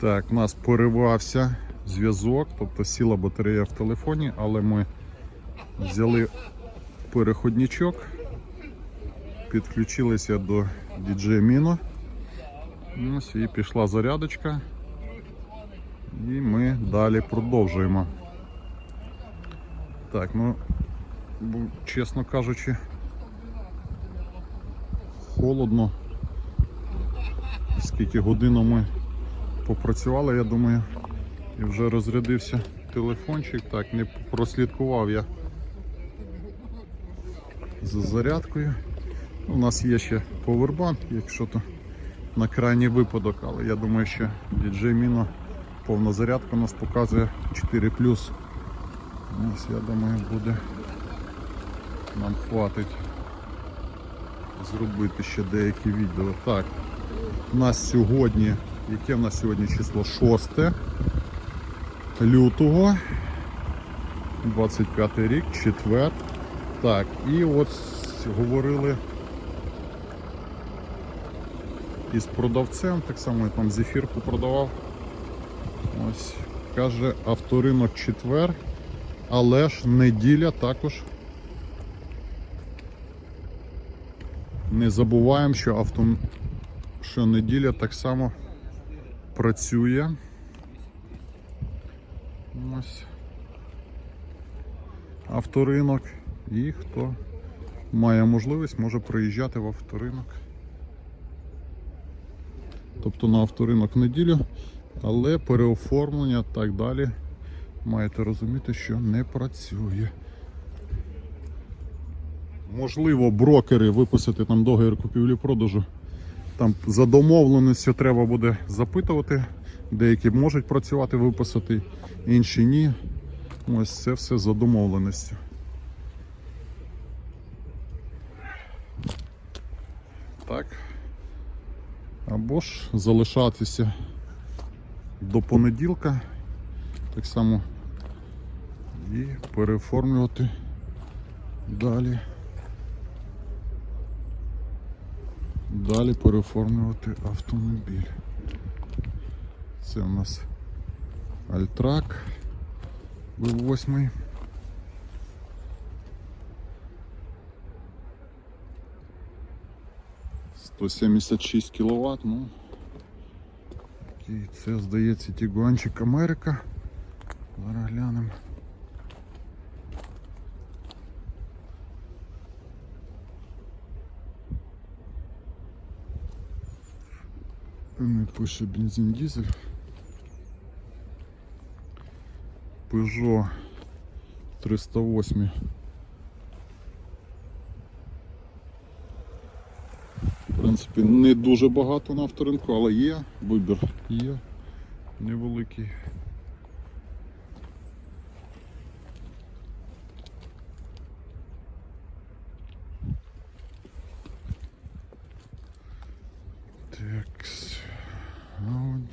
Так, у нас поривався зв'язок, тобто сіла батарея в телефоні, але ми взяли переходничок, підключилися до DJ Mino. Ось і пішла зарядочка. І ми далі продовжуємо. Так, ну, чесно кажучи, холодно. Скільки годину ми попрацювали, я думаю, і вже розрядився телефончик. Так, не прослідкував я за зарядкою. У нас є ще повербанк, якщо то на крайній випадок, але я думаю, що DJ Mino повна зарядка у нас показує 4 Ось я думаю буде нам хватить зробити ще деякі відео. Так, у нас сьогодні, яке в нас сьогодні число? 6 лютого 25 рік, четвер. Так, і от говорили із продавцем, так само я там зефірку продавав. Ось, каже, авторинок четвер, але ж неділя також. Не забуваємо, що авто... що неділя так само працює. Ось авторинок. І хто має можливість, може приїжджати в авторинок. Тобто на авторинок в неділю, але переоформлення так далі. Маєте розуміти, що не працює. Можливо, брокери виписати там договір купівлі-продажу. Там за домовленістю треба буде запитувати. Деякі можуть працювати, виписати, інші ні. Ось це все за домовленістю. Так. Або ж залишатися до понеділка. Так само і переоформлювати далі. Далі переоформлювати автомобіль. Це у нас Альтрак V8. Сто сімдесят шість ну і це здається Тігуанчик Америка. Зараз глянемо. Не пише бензин дизель. Peugeot 308. В принципі, не дуже багато на авторинку, але є, вибір є невеликий.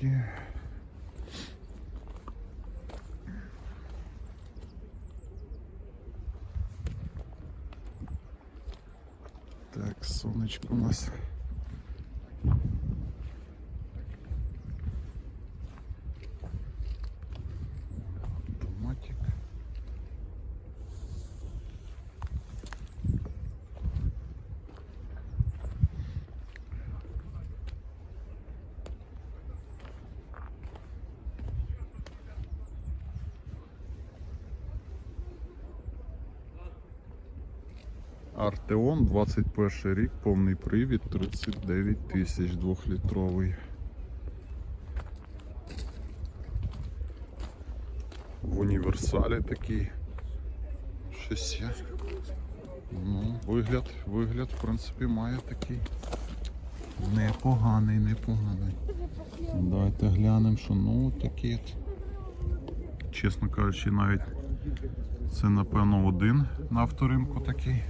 Audi. Так, сонечко у нас. Артеон 21 рік, повний привід, 39 тисяч двохлітровий. В універсалі такий. Щось є. Ну, вигляд, вигляд, в принципі, має такий. Непоганий, непоганий. Давайте глянемо, що ну такий. Чесно кажучи, навіть це напевно один на авторинку такий.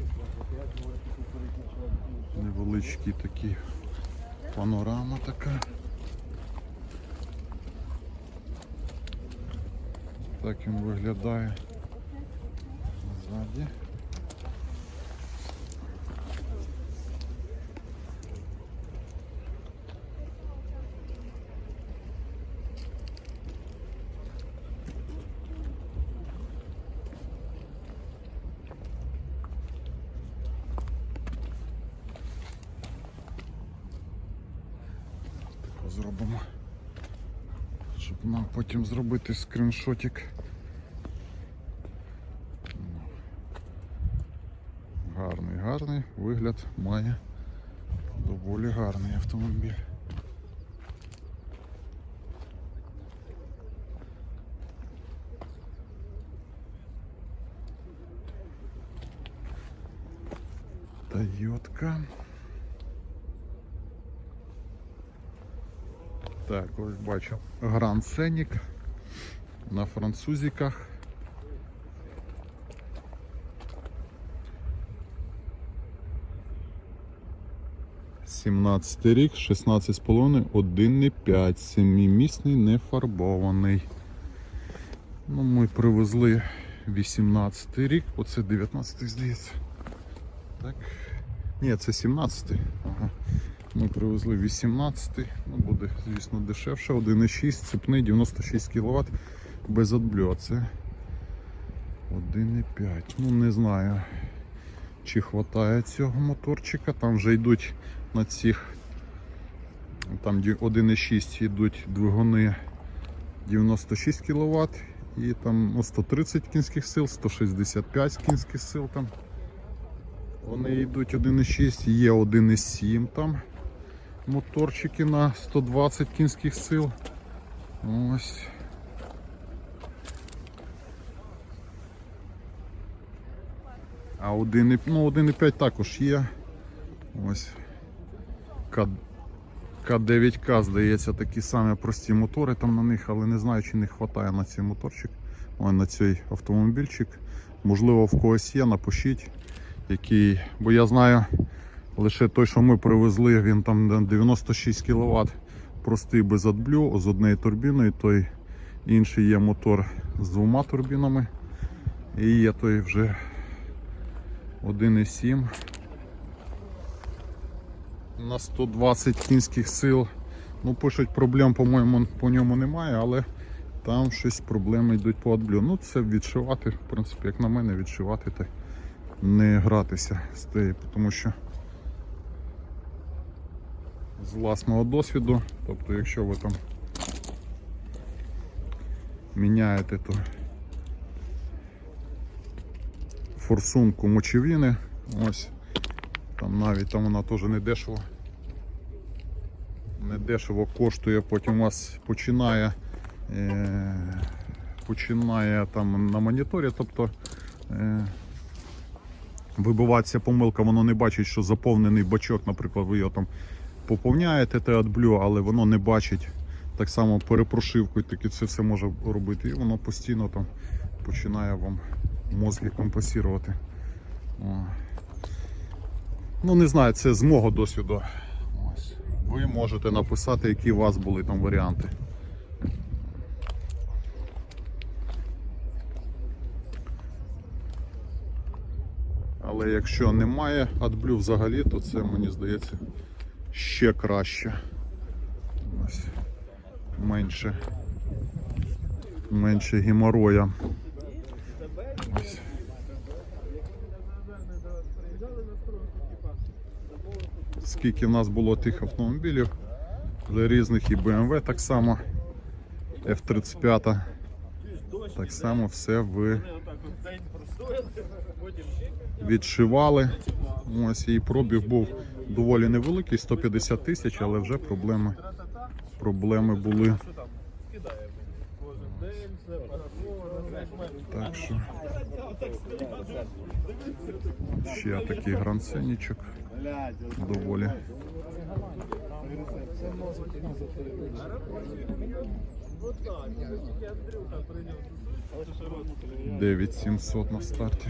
Невеличкий такий панорама така. Так він виглядає ззаді. Зробимо. Щоб нам потім зробити скріншотик. Гарний, гарний вигляд має доволі гарний автомобіль. Тойотка. Так, ось бачу. Гранд Сенік на французиках. Сімнадцятий рік, 16,5, 1,5, семимісний, не фарбований. Ну, ми привезли 18 рік, оце 19 здається. Так. Ні, це 17. Ага. Ми привезли 18, ну буде, звісно, дешевше. 1,6, цепний, 96 кВт без отблю. Це 1,5. Ну не знаю, чи вистачає цього моторчика. Там вже йдуть на цих, там 1,6 йдуть двигуни 96 кВт і там ну, 130 кінських сил, 165 кінських сил там. Вони йдуть 1,6, є 1,7 там моторчики на 120 кінських сил. Ось. А 1,5 ну, 1,5 також є. Ось. К... К9К, здається, такі самі прості мотори там на них, але не знаю, чи не вистачає на цей моторчик, ой, на цей автомобільчик. Можливо, в когось є, напишіть, який. Бо я знаю, лише той, що ми привезли, він там 96 кВт простий без адблю, з однією турбіною, той інший є мотор з двома турбінами. І є той вже 1,7 на 120 кінських сил. Ну, пишуть, проблем, по-моєму, по ньому немає, але там щось проблеми йдуть по адблю. Ну, це відшивати, в принципі, як на мене, відшивати та не гратися з тією, тому що з власного досвіду, тобто якщо ви там міняєте, то форсунку мочевини, ось, там навіть там вона теж не дешево. Не дешево коштує, потім у вас починає е, починає там на моніторі, тобто е, вибиватися помилка, воно не бачить, що заповнений бачок, наприклад, ви його там поповняєте те адблю, але воно не бачить так само перепрошивкою, таки це все може робити. І воно постійно там починає вам мозги компенсувати. Ну не знаю, це з мого досвіду. Ви можете написати, які у вас були там варіанти. Але якщо немає адблю взагалі, то це мені здається ще краще. Ось. Менше. Менше геморроя. Ось. Скільки в нас було тих автомобілів, вже різних і BMW так само, F35. Так само все ви відшивали. Ось і пробіг був доволі невеликий, 150 тисяч, але вже проблеми, проблеми були. Так що ще такий грансенічок доволі. Дев'ять сімсот на старті.